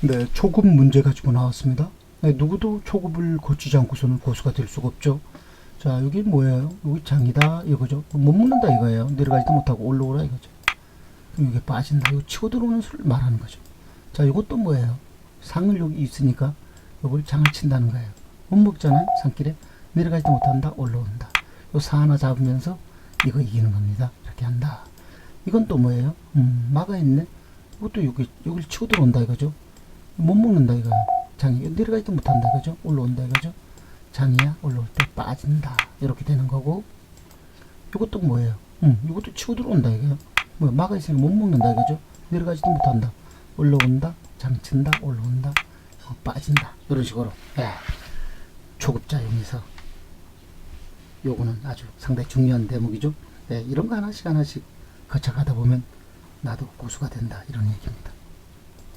네, 초급 문제 가지고 나왔습니다. 네, 누구도 초급을 고치지 않고서는 고수가 될 수가 없죠. 자, 여기 뭐예요? 여기 장이다 이거죠. 못 묻는다 이거예요. 내려가지도 못하고 올라오라 이거죠. 그럼 이게 빠진다. 이거 치고 들어오는 수를 말하는 거죠. 자, 이것도 뭐예요? 상을 여기 있으니까 이걸 장을 친다는 거예요. 못 먹잖아요. 산길에 내려가지도 못한다. 올라온다. 요사 하나 잡으면서 이거 이기는 겁니다. 이렇게 한다. 이건 또 뭐예요? 음, 막아 있네. 이것도 여기 여기를 치고 들어온다 이거죠. 못 먹는다 이거. 장이 내려가지도 못한다 이거죠. 올라온다 이거죠. 장이야 올라올 때 빠진다 이렇게 되는 거고. 이것도 뭐예요? 음, 이것도 치고 들어온다 이거요. 뭐 막아 있으니까 못 먹는다 이거죠. 내려가지도 못한다. 올라온다. 장친다. 올라온다. 어, 빠진다. 이런 식으로. 예. 초급자용에서 요거는 아주 상당히 중요한 대목이죠. 네, 이런 거 하나씩 하나씩 거쳐가다 보면 나도 고수가 된다 이런 얘기입니다.